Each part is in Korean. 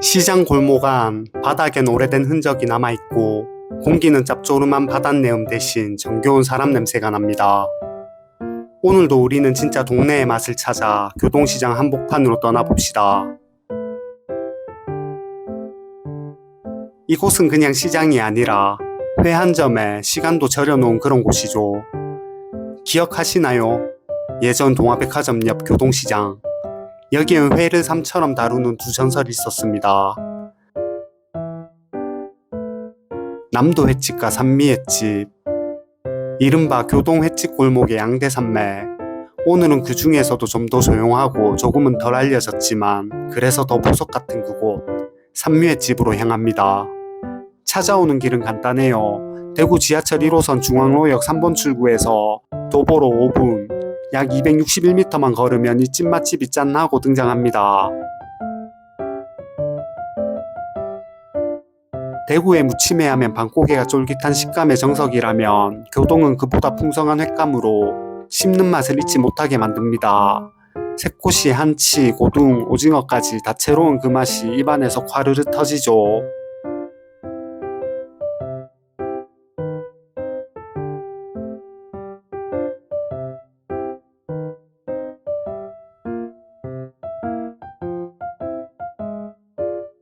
시장 골목 안 바닥엔 오래된 흔적이 남아있고 공기는 짭조름한 바닷내음 대신 정겨운 사람 냄새가 납니다. 오늘도 우리는 진짜 동네의 맛을 찾아 교동시장 한복판으로 떠나봅시다. 이곳은 그냥 시장이 아니라 회 한 점에 시간도 절여놓은 그런 곳이죠. 기억하시나요? 예전 동화백화점 옆 교동시장. 여기엔 회를 삶처럼 다루는 두 전설이 있었습니다. 남도 횟집과 산미 횟집. 이른바 교동 횟집 골목의 양대 산매. 오늘은 그 중에서도 좀 더 조용하고 조금은 덜 알려졌지만 그래서 더 보석 같은 그곳 산미 횟집으로 향합니다. 찾아오는 길은 간단해요. 대구 지하철 1호선 중앙로역 3번 출구에서 도보로 5분, 약 261m만 걸으면 이 찐맛집이 짠하고 등장합니다. 대구의 무침에 하면 방고개가 쫄깃한 식감의 정석이라면 교동은 그보다 풍성한 횟감으로 씹는 맛을 잊지 못하게 만듭니다. 새꼬시, 한치, 고둥, 오징어까지 다채로운 그 맛이 입안에서 과르르 터지죠.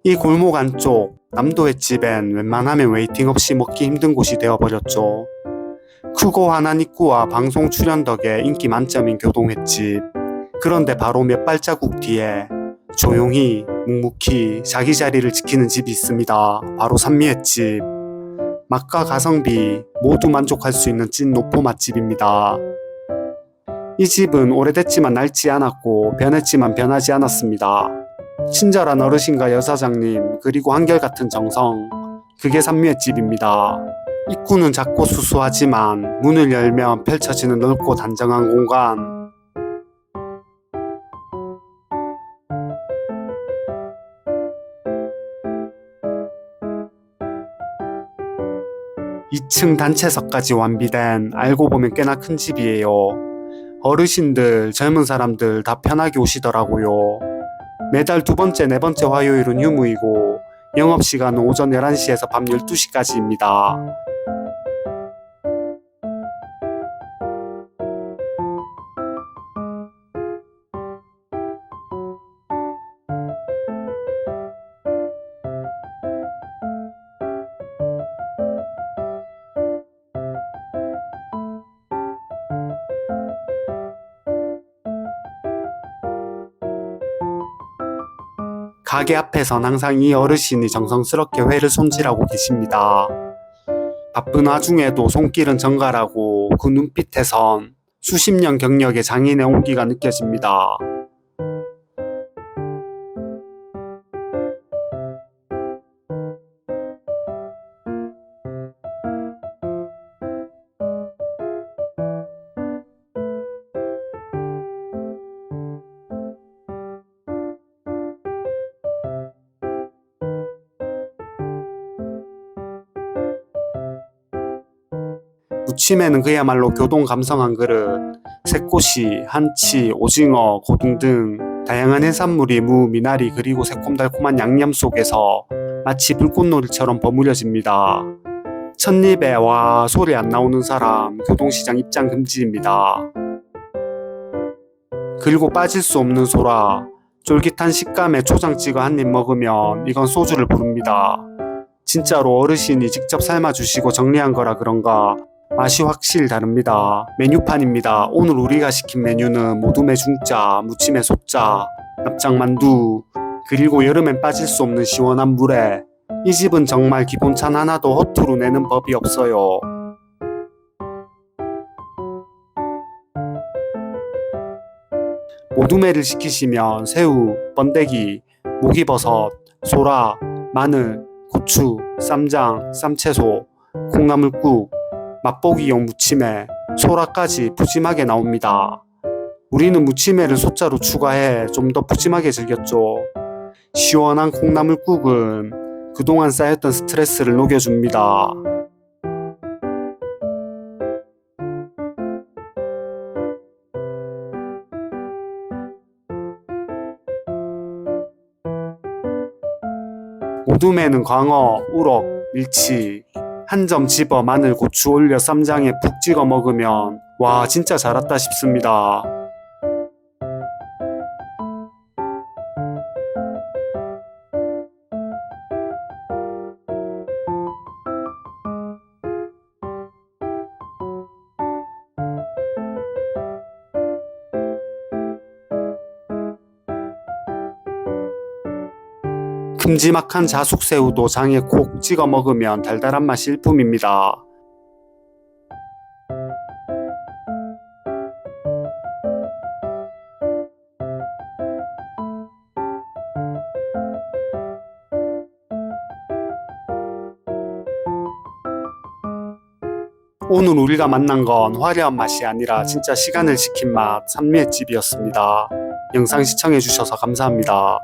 이 골목 안쪽 남도 횟집엔 웬만하면 웨이팅 없이 먹기 힘든 곳이 되어버렸죠. 크고 환한 입구와 방송 출연 덕에 인기 만점인 교동 횟집. 그런데 바로 몇 발자국 뒤에 조용히 묵묵히 자기 자리를 지키는 집이 있습니다. 바로 산미 횟집. 맛과 가성비 모두 만족할 수 있는 찐 노포 맛집입니다. 이 집은 오래됐지만 낡지 않았고 변했지만 변하지 않았습니다. 친절한 어르신과 여사장님 그리고 한결같은 정성 그게 산미횟집입니다. 입구는 작고 수수하지만 문을 열면 펼쳐지는 넓고 단정한 공간 2층 단체석까지 완비된 알고 보면 꽤나 큰 집이에요. 어르신들, 젊은 사람들 다 편하게 오시더라고요. 매달 두 번째, 네 번째 화요일은 휴무이고 영업시간은 오전 11시에서 밤 12시까지입니다. 가게 앞에선 항상 이 어르신이 정성스럽게 회를 손질하고 계십니다. 바쁜 와중에도 손길은 정갈하고 그 눈빛에선 수십 년 경력의 장인의 온기가 느껴집니다. 무침에는 그야말로 교동 감성 한 그릇, 새꼬시, 한치, 오징어, 고등 등 다양한 해산물이 무, 미나리 그리고 새콤달콤한 양념 속에서 마치 불꽃놀이처럼 버무려집니다. 첫입에 와 소리 안 나오는 사람 교동시장 입장 금지입니다. 그리고 빠질 수 없는 소라 쫄깃한 식감에 초장 찍어 한 입 먹으면 이건 소주를 부릅니다. 진짜로 어르신이 직접 삶아주시고 정리한 거라 그런가 맛이 확실히 다릅니다. 메뉴판입니다. 오늘 우리가 시킨 메뉴는 모둠의 중짜, 무침의 소짜, 납작만두, 그리고 여름엔 빠질 수 없는 시원한 물에 이 집은 정말 기본찬 하나도 허투루 내는 법이 없어요. 모둠회를 시키시면 새우, 번데기, 목이버섯, 소라, 마늘, 고추, 쌈장, 쌈채소, 콩나물국, 맛보기용 무침에 소라까지 푸짐하게 나옵니다. 우리는 무침에를 소자로 추가해 좀 더 푸짐하게 즐겼죠. 시원한 콩나물국은 그동안 쌓였던 스트레스를 녹여줍니다. 모둠에는 광어, 우럭, 밀치, 한 점 집어 마늘, 고추 올려 쌈장에 푹 찍어 먹으면 와 진짜 잘 왔다 싶습니다. 큼지막한 자숙새우도 장에 콕 찍어 먹으면 달달한 맛이 일품입니다. 오늘 우리가 만난 건 화려한 맛이 아니라 진짜 시간을 지킨 맛 산미의 집이었습니다. 영상 시청해주셔서 감사합니다.